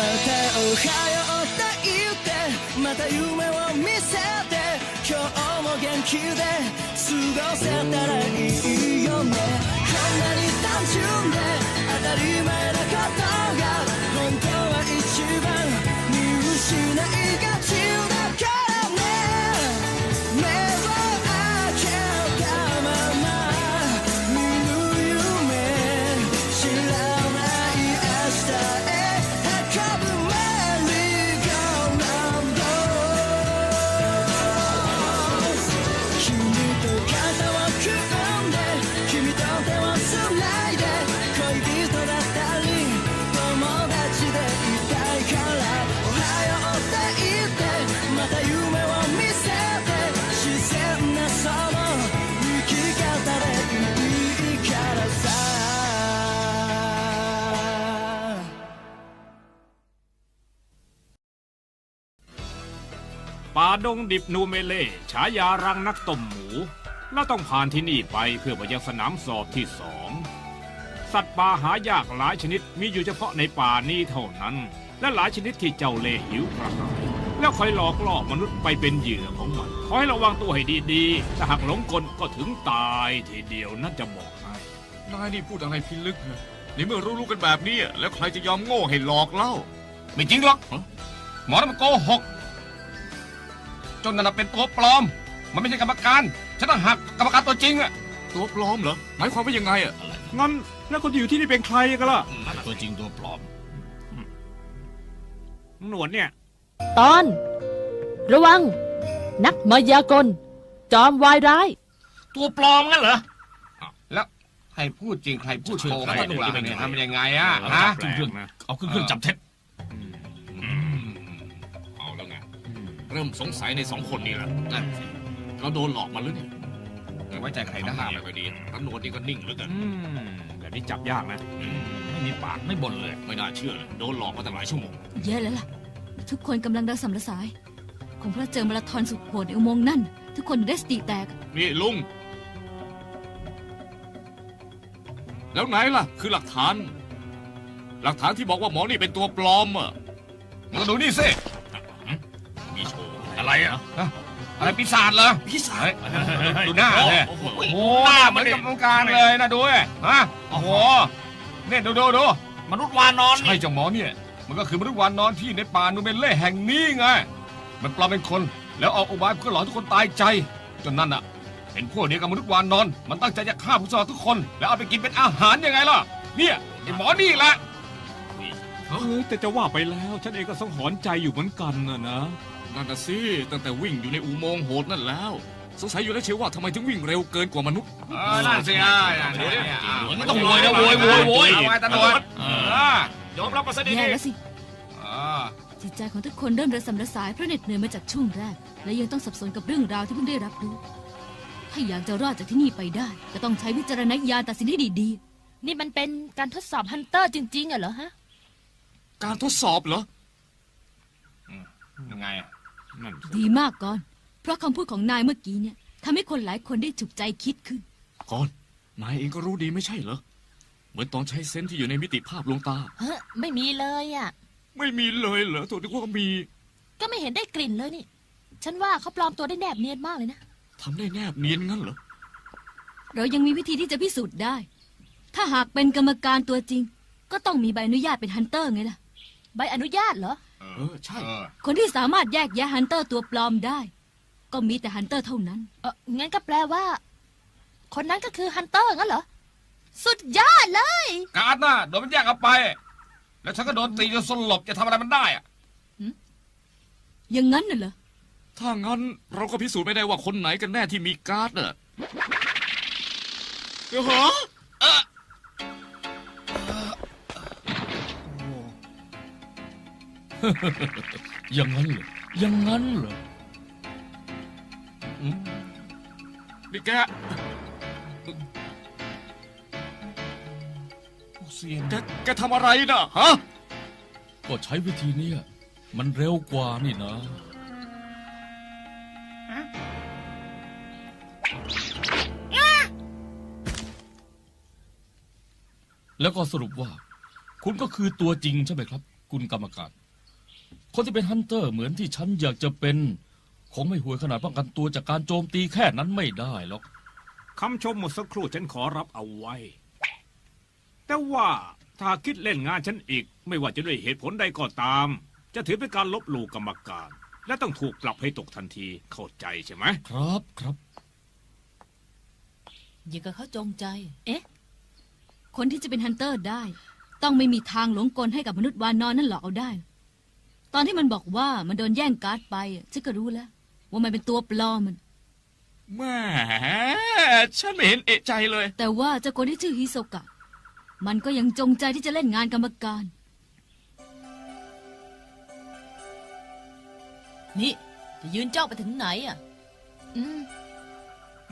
またおはようって言ってまた夢を見せて今日も元気で過ごせたらいいよね。こんなに単純で当たり前なことが ดงดิบนูเมเล่ฉายารังนักต้มหมู และต้องผ่านที่นี่ไปเพื่อไปยังสนามสอบที่สองสัตว์ป่าหายากหลายชนิดมีอยู่เฉพาะในป่านี้เท่านั้น และหลายชนิดที่เจ้าเล่ห์หิวกระหายแล้วคอยหลอกล่อมนุษย์ไปเป็นเหยื่อของมันขอให้ระวังตัวให้ดีๆถ้าหากหลงกลก็ถึงตายทีเดียวนั่นจะบอกให้นายนี่พูดอะไรพิลึกเหรอในเมื่อรู้ๆกันแบบนี้แล้วใครจะยอมโง่ให้หลอกเล่า ไม่จริงหรอกหมอนั่นมันโกหก จนนั่นนะเป็นตัวปลอม มันไม่ใช่กรรมการฉันต้องหักกรรมการตัวจริงอะตัวปลอมเหรอหมายความว่ายังไงอะงั้นแล้วคนที่อยู่ที่นี่เป็นใครกันล่ะ ตัวจริงตัวปลอม หนวดเนี่ย ตอน ระวัง นักมายากล จอมวายร้าย ตัวปลอมงั้นเหรอ แล้วใครพูดจริงใครพูดโกหกกันหลังเนี่ยทำยังไงอะฮะแปลกนะเอาขึ้นเครื่องจับเท็จ เริ่มสงสัยในสองคนนี้แล้วนั่นสิเราโดนหลอกมาหรือเนี่ยไว้ใจใครทำหได้น้าไม่ค่อยดีตำรวจนี่ก็นิ่งเหลือเกินอืมแบบนี้จับยากนะไม่มีปากไม่บ่นเลย ไม่น่าเชื่อเลยโดนหลอกมาตั้งหลายชั่วโมงแย่แล้วล่ะ ทุกคนกำลังระสำระสาย คงเพราะเจอมาราธอนสุดโหดในอุโมงค์นั่น ทุกคนได้สติแตก นี่ลุง แล้วไหนล่ะ คือหลักฐาน หลักฐานที่บอกว่าหมอนี่เป็นตัวปลอมอะมึงดูนี่สิมีโชว์ อะไรอะอะไรปีศาจเหรอพิศาเฮ้จยดูหน้าเลยโอ้โหโอ้โหหน้าเหมือนกรรมการเลยนะดูเว้ยฮะโอ้โหเนี่ยดูดูดูมนุษย์วานอนใช่เจ้าหมอเนี่ย มันก็คือมนุษย์วานนอนที่ในป่านูเมเล่แห่งนี้ไง มันปลอมเป็นคนแล้วเอาอุบายเพื่อหลอกทุกคนตายใจ จนนั่นอะ เป็นพวกเดียวกับมนุษย์วานนอน มันตั้งใจจะฆ่าผู้สมัครทุกคน แล้วเอาไปกินเป็นอาหารยังไงล่ะ เนี่ยไอ้หมอนี่แหละเฮ้ยแต่จะว่าไปแล้ว ฉันเองก็สังหรณ์ใจอยู่เหมือนกันนะนะ นั่นน่ะสิตั้งแต่วิ่งอยู่ในอุโมงค์โหดนั่นแล้ว สงสัยอยู่แล้วเชียวว่าทำไมถึงวิ่งเร็วเกินกว่ามนุษย์ เออนั่นสิอะนั่นสิอะมันต้องโวยนะโวยโวยโวยเอาไว้ตำรวจเออยอมรับมาซะดีแย่แล้วสิอ่าจิตใจของทุกคนเริ่มระสำระสายเพราะเหน็ดเหนื่อยมาจากช่วงแรก และยังต้องสับสนกับเรื่องราวที่เพิ่งได้รับรู้ ถ้าอยากจะรอดจากที่นี่ไปได้ ก็ต้องใช้วิจารณญาณตัดสินให้ดีนี่มันเป็นการทดสอบฮันเตอร์จริงๆอะเหรอฮะๆการทดสอบเหรอ ยังไงอะ นั่นๆดีมากก่อน เพราะคำพูดของนายเมื่อกี้เนี่ยทำให้คนหลายคนได้ฉุกใจคิดขึ้น ก่อน นายเองก็รู้ดีไม่ใช่เหรอ เหมือนตอนใช้เซนส์ที่อยู่ในมิติภาพลวงตา เฮ้ไม่มีเลยอะไม่มีเลยเหรอตัวที่ว่ามีก็ไม่เห็นได้กลิ่นเลยนี่ ฉันว่าเขาปลอมตัวได้แนบเนียนมากเลยนะ ทำได้แนบเนียนงั้นเหรอ เรายังมีวิธีที่จะพิสูจน์ได้ ถ้าหากเป็นกรรมการตัวจริง ก็ต้องมีใบอนุญาตเป็นฮันเตอร์ไงล่ะ ใบอนุญาตเหรอ เออใช่เออคนที่สามารถแยกแยะฮันเตอร์ตัวปลอมได้ ก็มีแต่ฮันเตอร์เท่านั้น เอองั้นก็แปลว่า คนนั้นก็คือฮันเตอร์งั้นเหรอ สุดยอดเลย การ์ดน่ะโดนมันแยกออกไป แล้วฉันก็โดนตีจนสลบจะทำอะไรมันได้อะอย่างนั้นน่ะเหรอ ถ้างั้นเราก็พิสูจน์ไม่ได้ว่าคนไหนกันแน่ที่มีการ์ดน่ะเดี๋ยวเหรออ ย่างนั้นเหรออย่างนั้นเหรอนี่แกเสียงแกแกทำอะไรน่ะฮะ ก็ใช้วิธีเนี้ยมันเร็วกว่านี่นะ แล้วก็สรุปว่า คุณก็คือตัวจริงใช่ไหมครับ คุณกรรมการ คนที่เป็นฮันเตอร์เหมือนที่ฉันอยากจะเป็น คงไม่ห่วยขนาดป้องกันตัวจากการโจมตีแค่นั้นไม่ได้หรอก คำชมเมื่อสักครู่ฉันขอรับเอาไว้ แต่ว่าถ้าคิดเล่นงานฉันอีก ไม่ว่าจะด้วยเหตุผลใดก็ตาม จะถือเป็นการลบหลู่กรรมการ และต้องถูกปรับให้ตกทันทีเข้าใจใช่ไหม ครับครับ อย่างกับเขาจงใจ เอ๊ะ คนที่จะเป็นฮันเตอร์ได้ ต้องไม่มีทางหลงกลให้กับมนุษย์วานนอนนั่นหรอกเอาได้ ตอนที่มันบอกว่ามันโดนแย่งการ์ดไปอะฉันก็รู้แล้ว ว่ามันเป็นตัวปลอมมันแหม่ฉันไม่เห็นเอะใจเลย แต่ว่าเจ้าคนที่ชื่อฮิโซกะ มันก็ยังจงใจที่จะเล่นงานกรรมการ นี่จะยืนจ้องไปถึงไหนอะ อืม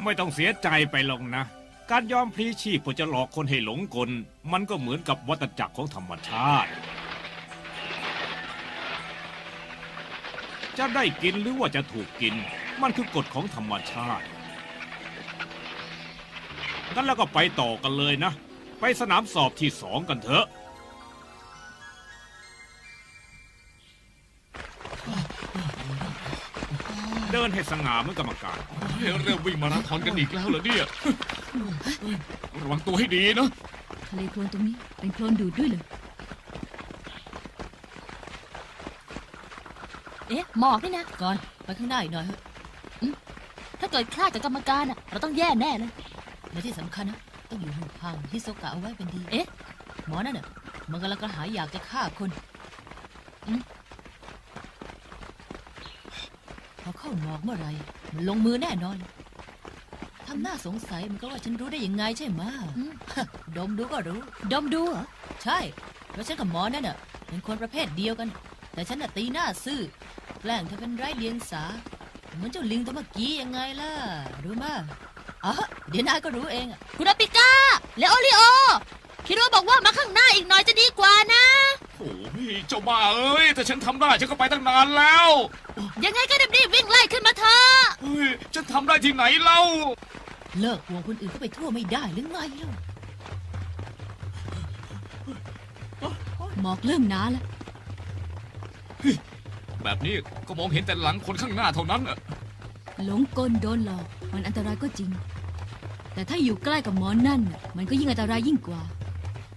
ไม่ต้องเสียใจไปหรอกนะ การยอมพลีชีพเพื่อจะหลอกคนให้หลงกล มันก็เหมือนกับวัฏจักรของธรรมชาติ จะได้กินหรือว่าจะถูกกิน มันคือกฎของธรรมชาติงั้นแล้วก็ไปต่อกันเลยนะ ไปสนามสอบที่สองกันเถอะ เดินให้สง่าเหมือนกรรมการ เฮ้ยเริ่มวิ่งมาราธอนกันอีกแล้วเหรอเนี่ยระวังตัวให้ดีนะ ทะเลโคลนตรงนี้เป็นโคลนดูดด้วยเลย เอ๊ะหมอกนี่นะ ก่อนไปข้างหน้าอีกหน่อยเถอะถ้าเกิดคลาดกับกรรมการอะ เราต้องแย่แน่เลย และที่สำคัญนะ ต้องอยู่ห่างๆฮิโซกะเอาไว้เป็นดี เอ๊ะ หมอนั่นน่ะมันกำลังกระหายอยากจะฆ่าคนอืมพอเข้าหมอกเมื่อไหรมันลงมือแน่นอนทำหน้าสงสัยมันก็ว่าฉันรู้ได้ยังไงใช่ไหมะอืมดมดูก็รู้ ดมดูเหรอ ใช่ เพราะฉันกับหมอนั่นน่ะเป็นคนประเภทเดียวกัน แต่ฉันน่ะตีหน้าซื่อแกล้งเธอเป็นไร้เดียงสา เหมือนเจ้าลิงตัวเมื่อกี้ยังไงล่ะ รู้มาอ๋อเดี๋ยวนายก็รู้เองอะคุณอาปิก้าเลโอริโอ คิดว่าบอกว่ามาข้างหน้าอีกหน่อยจะดีกว่านะ โอ้ยเจ้าบ้าเอ้ยแต่ฉันทำได้ฉันก็ไปตั้งนานแล้วยังไงก็รีบๆวิ่งไล่ขึ้นมาเถอะเฮ้ยฉันทำได้ที่ไหนเล่าเลิกห่วงคนอื่นก็ไปทั่วไม่ได้หรือไงเล่าหมอกเริ่มหนาแล้ว แบบนี้ก็มองเห็นแต่หลังคนข้างหน้าเท่านั้นอะหลงกลโดนหลอก มันอันตรายก็จริง แต่ถ้าอยู่ใกล้กับหมอนนั่นน่ะมันก็ยิ่งอันตรายยิ่งกว่า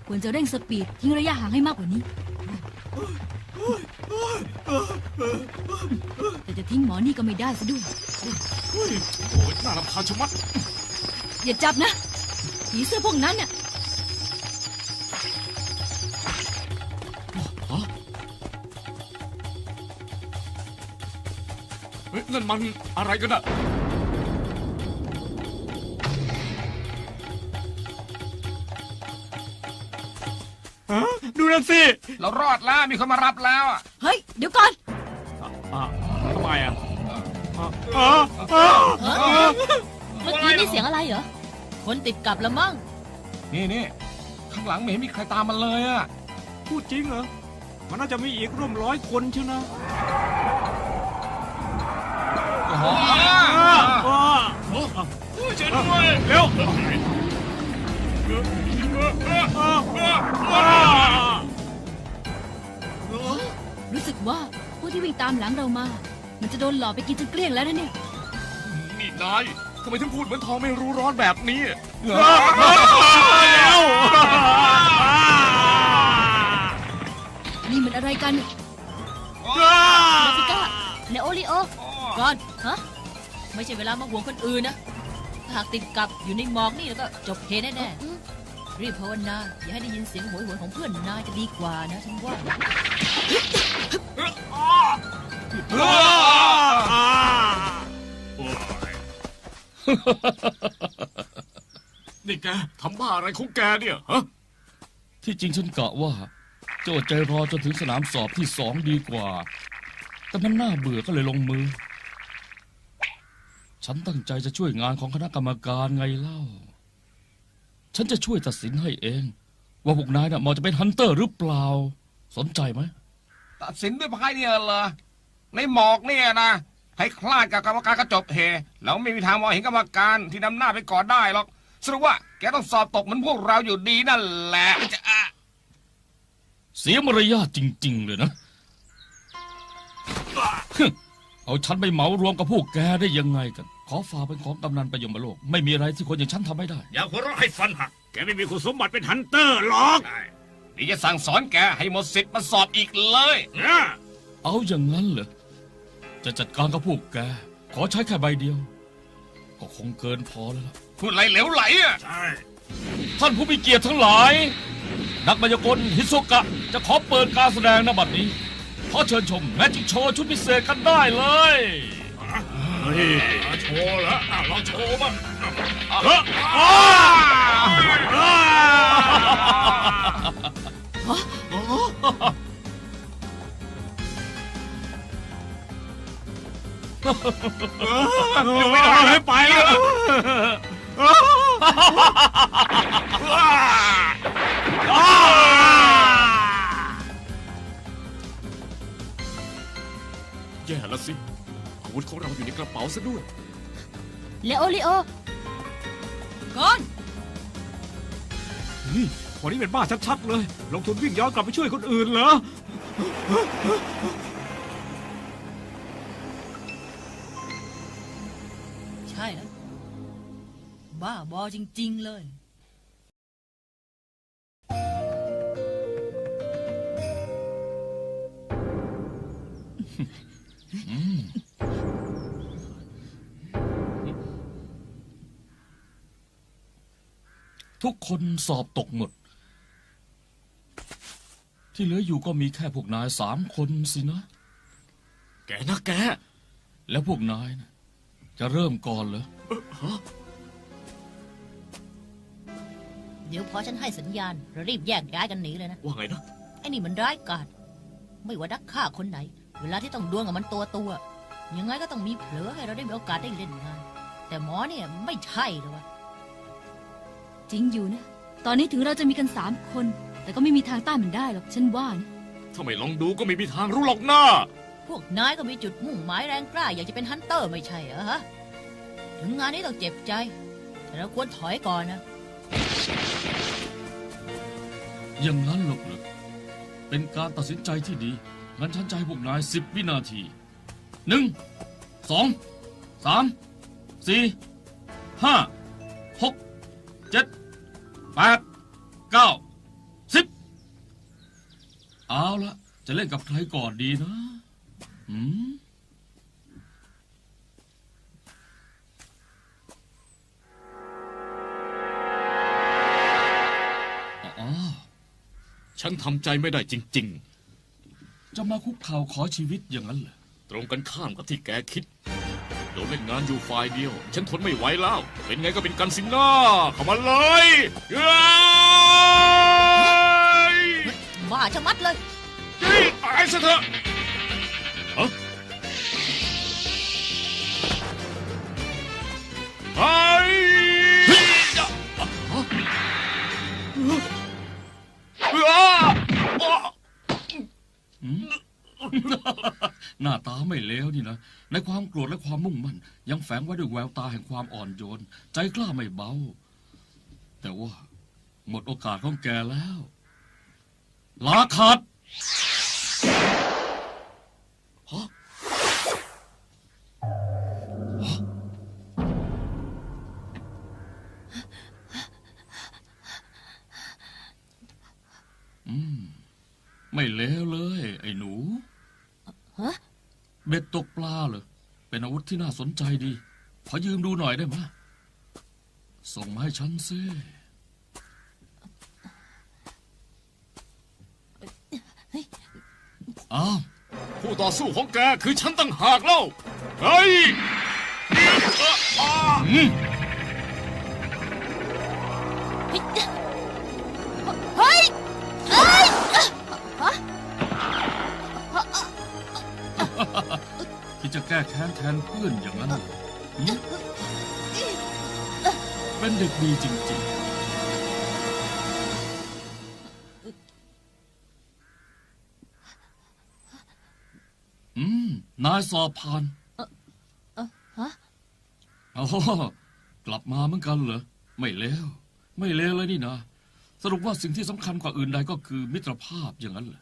ควรจะเร่งสปีดทิ้งระยะห่างให้มากกว่านี้ แต่จะทิ้งหมอนี่ก็ไม่ได้ซะด้วยเฮ้ยโอ้ยน่ารำคาญชะมัด อย่าจับนะผีเสื้อพวกนั้นน่ะ นั่นมันอะไรกันอะดูนั่นสิเรารอดแล้วมีคนมารับแล้วอะเฮ้ย เดี๋ยวก่อน อะทำไมอะอะอะอะเมื่อกี้นี่เสียงอะไรเหรอ คนติดกับละมั่ง นี่นี่ข้างหลังไม่เห็นมีใครตามมันเลยอะพูดจริงเหรอ มันน่าจะมีอีกร่วมร้อยคนใช่นะโอ้โหอะอะ ช่วยด้วยเร็วอะรู้สึกว่าพวกที่วิ่งตามหลังเรามา มันจะโดนหลอกไปกินจนเกลี้ยงแล้วนะเนี่ยนี่นายทำไมถึงพูดเหมือนทองไม่รู้ร้อนแบบนี้เร็วนี่มันอะไรกันเลปิก้าเลโอริโอ ก่อนฮะไม่ใช่เวลามาห่วงคนอื่นนะถ้าหากติดกับอยู่ในหมอกนี่แล้วก็จบเพแน่อืมๆรีบภาวนาอย่าให้ได้ยินเสียงโหยหวนของเพื่อนนายจะดีกว่านะฉันว่านี่แกทำบ้าอะไรของแกเนี่ยฮะที่จริงฉันกะว่าจะอดใจรอจนถึงสนามสอบที่สองดีกว่า แต่มันน่าเบื่อก็เลยลงมือ ฉันตั้งใจจะช่วยงานของคณะกรรมการไงเล่า ฉันจะช่วยตัดสินให้เอง ว่าพวกนายน่ะเหมอจะเป็นฮันเตอร์หรือเปล่า สนใจไหมตัดสินด้วยพายเนี่ยเหรอในหมอกเนี่ยนะให้คลาดกับกรรมการก็จบเฮแล้วไม่มีทางมองเห็นกรรมการที่นำหน้าไปก่อนได้หรอกสรุปว่าแกต้องสอบตกเหมือนพวกเราอยู่ดีนั่นแหละจะอะเสียมารยาทจริง ๆ เลยนะฮึ เอาฉันไปเหมารวมกับพวกแกได้ยังไงกัน ขอฝากเป็นของกำนันประยมโลก ไม่มีอะไรที่คนอย่างฉันทำไม่ได้ อย่าหัวเราะให้ฟันหัก แกไม่มีคุณสมบัติเป็นฮันเตอร์หรอกนี่จะสั่งสอนแกให้หมดสิทธิ์มาสอบอีกเลยนะเอาอย่างนั้นเหรอ จะจัดการกับพวกแก ขอใช้แค่ใบเดียว ก็คงเกินพอแล้วล่ะพูดอะไรเหลวไหลอะใช่ ท่านผู้มีเกียรติทั้งหลาย นักมายากลฮิโซกะ จะขอเปิดการแสดงนบัดนี้ ขอเชิญชมแมจิกโชว์ชุดพิเศษกันได้เลยเฮ้ยโชว์แล้วอ้าวลองโชว์บ้างเฮ้ยอ้าไม่ได้ให้ไปแล้ว ย่แล้วสิอาวุธของเราอยู่ในกระเป๋าซะด้วย เลโอเลโอก่อนนี่คนนี้เป็นบ้าชัดๆเลย ลงทุนวิ่งย้อนกลับไปช่วยคนอื่นเหรอ ใช่แล้ว บ้าบอจริง ๆ เลย ทุกคนสอบตกหมด ที่เหลืออยู่ก็มีแค่พวกนายสามคนสินะ แกนะแก แล้วพวกนายนะจะเริ่มก่อนเหรอ เดี๋ยวพอฉันให้สัญญาณ เรารีบแยกย้ายกันหนีเลยนะ ว่าไงนะ ไอ้นี่มันร้ายกาจไม่ว่านักฆ่าคนไหน เวลาที่ต้องดวลกับมันตัวตัวๆยังไงก็ต้องมีเผลอให้เราได้มีโอกาสได้เล่นงาน แต่หมอเนี่ยไม่ใช่เลยวะจริงอยู่นะ ตอนนี้ถึงเราจะมีกันสามคน แต่ก็ไม่มีทางต้านมันได้หรอกฉันว่านะถ้าไม่ลองดูก็ไม่มีทางรู้หรอกหน้า พวกนายก็มีจุดมุ่งหมายแรงกล้า อยากจะเป็นฮันเตอร์ไม่ใช่เหรอฮะถึงงานนี้ต้องเจ็บใจ แต่เราควรถอยก่อนนะอย่างนั้นหรอกเหรอเป็นการตัดสินใจที่ดี งั้นฉันจะให้พวกนายสิบวินาทีหนึ่งสองสามสี่ห้าหกเจ็ดแปดเก้าสิบเอาละจะเล่นกับใครก่อนดีนะอืมอ๋อฉันทำใจไม่ได้จริง จะมาคุกเข่าขอชีวิตอย่างนั้นเหรอๆตรงกันข้ามกับที่แกคิด โดนเล่นงานอยู่ฝ่ายเดียว ฉันทนไม่ไหวแล้ว เป็นไงก็เป็นกันสินะเข้ามาเลยเฮ้ยบ้าชะมัดเลยจี้ตายซะเถอะฮะเฮ้ย หน้าตาไม่เลวนี่นะ ในความโกรธและความมุ่งมั่น ยังแฝงไว้ด้วยแววตาแห่งความอ่อนโยน ใจกล้าไม่เบา แต่ว่า หมดโอกาสของแกแล้ว ลาขาดอืมไม่เลวเลย ไอ้หนู ฮะเบ็ดตกปลาเหรอ เป็นอาวุธที่น่าสนใจดี ขอยืมดูหน่อยได้ไหมส่งมาให้ฉันซิอ้าวคู่ต่อสู้ของแกคือฉันตั้งหากเล่า เฮ้ยอะอะอื ก้แค้นแทนเพื่อนอย่างนั้นเหรอหืมเป็นเด็กดีจริงๆ อืม นายสอบผ่านเอ่อฮะอ๋อกลับมาเหมือนกันเหรอ ไม่เลวไม่เลวเลยนี่นะ สรุปว่าสิ่งที่สำคัญกว่าอื่นใดก็คือมิตรภาพอย่างนั้นเหรอ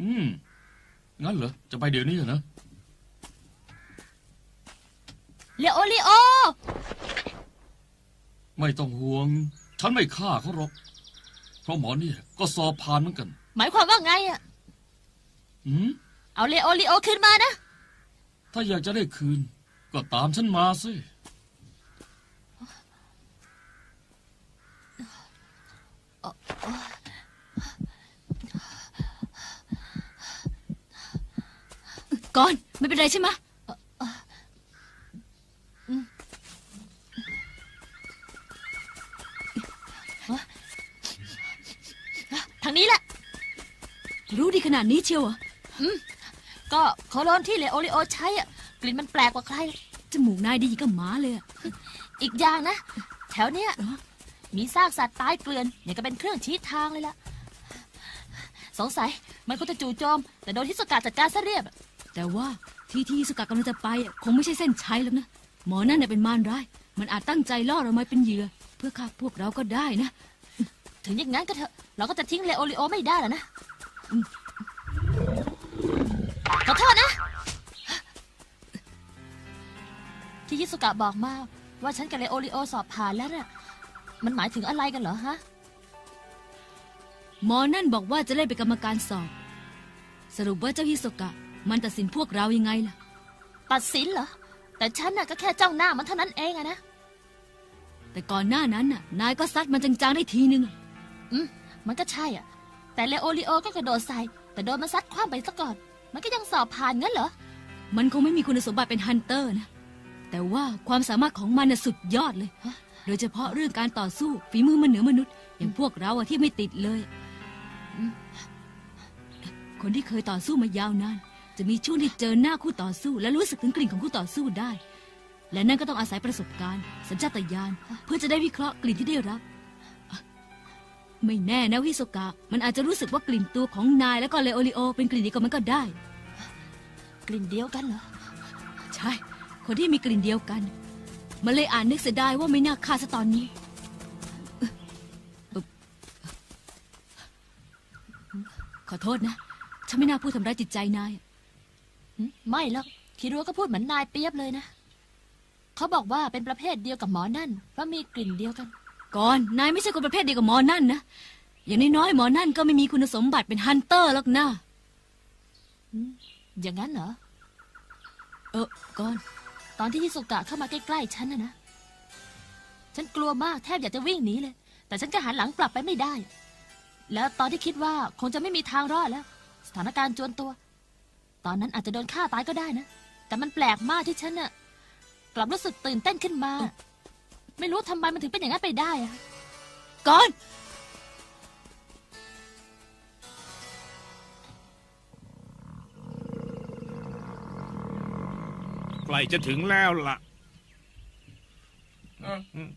อืม งั้นเหรอ จะไปเดี๋ยวนี้เหรอนะเลโอลิโอ ไม่ต้องห่วง ฉันไม่ฆ่าเขาหรอก เพราะหมอเนี่ย ก็สอบผ่านเหมือนกัน หมายความว่าไงอะอืม เอาเลโอลิโอขึ้นมานะ ถ้าอยากจะได้คืน ก็ตามฉันมาสิ ก่อน ไม่เป็นไรใช่ไหมะเอ่อเอ่ออืมทางนี้แหละ รู้ดีขนาดนี้เชียวเหรออืมก็โคโลนที่เลโอริโอใช้อะกลิ่นมันแปลกกว่าใคร จมูกนายดีกับหมาเลยอะอีกอย่างนะ แถวเนี้ยมีซากสัตว์ตายเกลื่อนอย่างก็เป็นเครื่องชี้ทางเลยล่ะ สงสัยมันคงจะจู่โจม แต่โดนฮิสกาจัดการซะเรียบ แต่ว่าที่ที่ฮิสกากำลังจะไปอะคงไม่ใช่เส้นชัยหรอกนะ หมอนั่นน่ะเป็นมารร้าย มันอาจตั้งใจล่อเรามาเป็นเหยื่อ เพื่อฆ่าพวกเราก็ได้นะ ถึงอย่างนั้นก็เถอะ เราก็จะทิ้งเลโอริโอไม่ได้หรอกนะอืมขอโทษนะ ที่ยิสุกะบอกมาว่าฉันกับเลโอริโอสอบผ่านแล้วน่ะ มันหมายถึงอะไรกันเหรอฮะ หมอนั่นบอกว่าจะเล่นเป็นกรรมการสอบ สรุปว่าเจ้าฮิโซกะ มันตัดสินพวกเรายังไงล่ะ ตัดสินเหรอ แต่ฉันน่ะก็แค่จ้องหน้ามันเท่านั้นเองอะนะ แต่ก่อนหน้านั้นน่ะ นายก็ซัดมันจังๆได้ทีนึงอะอืมมันก็ใช่อะ แต่เลโอริโอก็กระโดดใส่ แต่โดนมันซัดคว้างไปซะก่อน มันก็ยังสอบผ่านงั้นเหรอ มันคงไม่มีคุณสมบัติเป็นฮันเตอร์นะ แต่ว่าความสามารถของมันน่ะสุดยอดเลย โดยเฉพาะเรื่องการต่อสู้ฝีมือมันเหนือมนุษย์ อย่างพวกเราอะที่ไม่ติดเลยอืมคนที่เคยต่อสู้มายาวนาน จะมีช่วงที่เจอหน้าคู่ต่อสู้ และรู้สึกถึงกลิ่นของคู่ต่อสู้ได้ และนั่นก็ต้องอาศัยประสบการณ์ สัญชาตญาณเพื่อจะได้วิเคราะห์กลิ่นที่ได้รับ ไม่แน่นะวิโซกะ มันอาจจะรู้สึกว่ากลิ่นตัวของนายแล้วก็เลโอริโอ เป็นกลิ่นเดียวกันมันก็ได้ กลิ่นเดียวกันเหรอ ใช่ คนที่มีกลิ่นเดียวกัน มันเลยอ่านนึกเสียดายว่าไม่น่าฆ่าซะตอนนี้เอ่อเอ่อขอโทษนะ ฉันไม่น่าพูดทำร้ายจิตใจนาย ไม่หรอกคิรัวก็พูดเหมือนนายเปียบเลยนะ เขาบอกว่าเป็นประเภทเดียวกับหมอนั่น เพราะมีกลิ่นเดียวกัน ก่อน นายไม่ใช่คนประเภทเดียวกับหมอนั่นนะ อย่างน้อยๆหมอนั่นก็ไม่มีคุณสมบัติเป็นฮันเตอร์หรอกนะอืมอย่างนั้นเหรอ เออ ก่อน ตอนที่ฮิสุกะเข้ามาใกล้ๆฉันนะนะ ฉันกลัวมากแทบอยากจะวิ่งหนีเลย แต่ฉันก็หันหลังกลับไปไม่ได้ แล้วตอนที่คิดว่าคงจะไม่มีทางรอดแล้ว สถานการณ์จวนตัว ตอนนั้นอาจจะโดนฆ่าตายก็ได้นะ แต่มันแปลกมากที่ฉันน่ะกลับรู้สึกตื่นเต้นขึ้นมา ไม่รู้ทำไมมันถึงเป็นอย่างนั้นไปได้อะก่อน ใกล้จะถึงแล้วล่ะ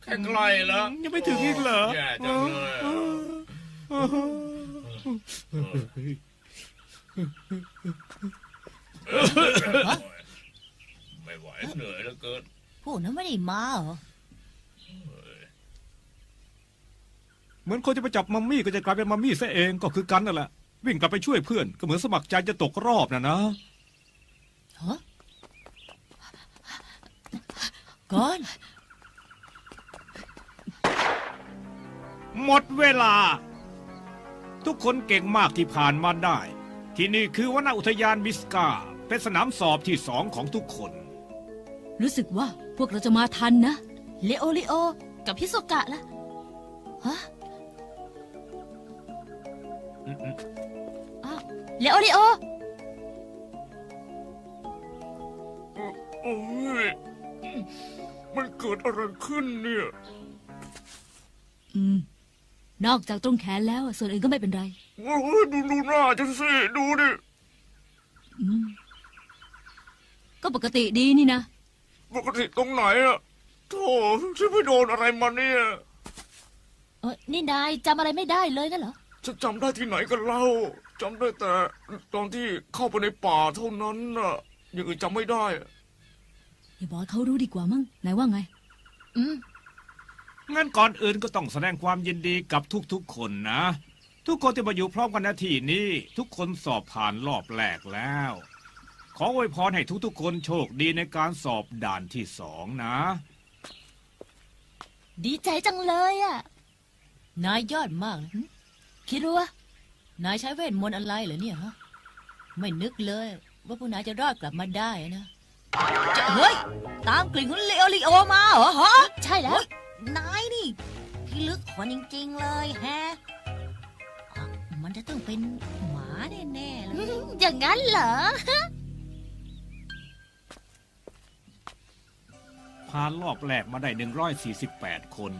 แค่ใกล้แล้วยังไม่ถึงอีกเหรอ แย่จังเลยอะ ไม่ไหวเหนื่อยเหลือเกินพวกนั้นไม่ได้มาเหรอ เหมือนคนจะไปจับมัมมี่ก็จะกลายเป็นมัมมี่ซะเองก็คือกันนั่นแหละ วิ่งกลับไปช่วยเพื่อน ก็เหมือนสมัครใจจะตกรอบนะนะฮะก่อน หมดเวลา ทุกคนเก่งมากที่ผ่านมาได้ ที่นี่คือวนอุทยานบิสกา เป็นสนามสอบที่สองของทุกคน รู้สึกว่าพวกเราจะมาทันนะ เลโอริโอ กับฮิโซกะล่ะฮะอ้าวเลโอริโอ โอ้ยมันเกิดอะไรขึ้นเนี่ย อืม นอกจากตรงแขนแล้วอะส่วนอื่นก็ไม่เป็นไร โอ้ยดูดูหน้าฉันสิ ดูดิ อืม ก็ปกติดีนี่นะ ปกติตรงไหนอะโธ่ฉันไปโดนอะไรมาเนี่ย เออนี่นายจำอะไรไม่ได้เลยงั้นเหรอ ฉันจำได้ที่ไหนกันเล่าจำได้แต่ตอนที่เข้าไปในป่าเท่านั้นน่ะอย่างอื่นจำไม่ได้อะอย่าบอกให้เขารู้ดีกว่ามั้งนายว่าไง อืม งั้นก่อนอื่นก็ต้องแสดงความยินดีกับทุกๆคนนะ ทุกคนที่มาอยู่พร้อมกันณที่นี้ ทุกคนสอบผ่านรอบแรกแล้วข ออวยพรให้ทุกๆคนโชคดีในการสอบด่านที่สองนะ ดีใจจังเลยอะ นายยอดมากนะคิดรู้ว่านายใช้เวทมนต์อะไรเหรอเนี่ยฮะ ไม่นึกเลย ว่าพวกนายจะรอดกลับมาได้นะจะเฮ้ย ตามกลิ่นของเลโอริโอมาเหรอฮะใช่แล้วเฮ้ยนายนี่พี่ลึกคนจริง ๆ เลยแฮะอะมันจะต้องเป็นหมาแน่ๆเลย อย่างนั้นเหรอ ผ่านรอบแรกมาได้ 148 คน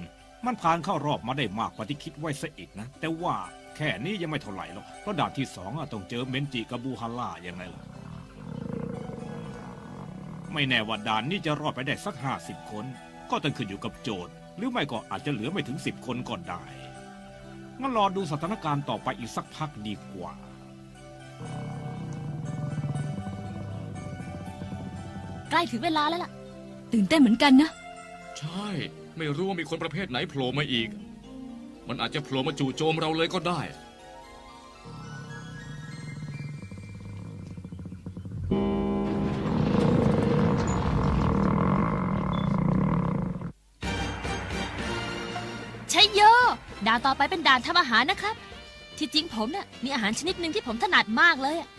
มันผ่านเข้ารอบมาได้มากกว่าที่คิดไว้ซะอีกนะ แต่ว่าแค่นี้ยังไม่เท่าไหร่หรอกเพราะด่านที่สองอะต้องเจอเมนจิกับบูฮาร่าอยังไงล่ะไม่แน่ว่าด่านนี้จะรอดไปได้สักห้าสิบคน ก็ต้องขึ้นอยู่กับโจทย์ หรือไม่ก็อาจจะเหลือไม่ถึงสิบคนก็ได้งั้นรอดูสถานการณ์ต่อไปอีกสักพักดีกว่าใกล้ถึงเวลาแล้วล่ะ ตื่นเต้นเหมือนกันนะ ใช่ ไม่รู้ว่ามีคนประเภทไหนโผล่มาอีก มันอาจจะโผล่มาจู่โจมเราเลยก็ได้ชัยโยด่านต่อไปเป็นด่านทำอาหารนะครับ ที่จริงผมน่ะมีอาหารชนิดหนึ่งที่ผมถนัดมากเลยอะ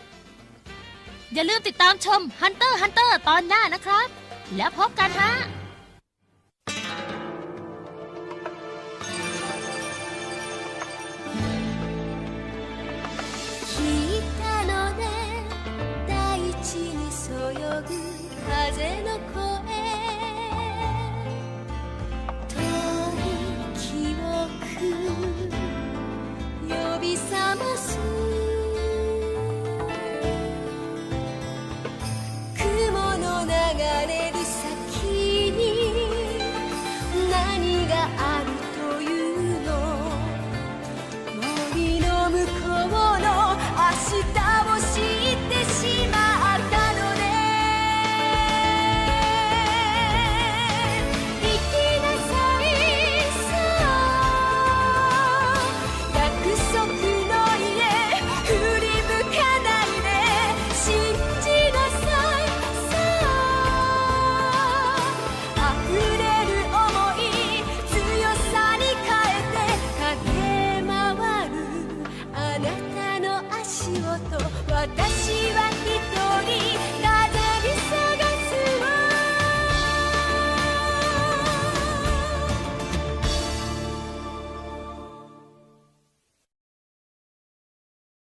อย่าลืมติดตามชม Hunter Hunter ตอนหน้านะครับ แล้วพบกันฮะ 聞いたのね大地にそよぐ風の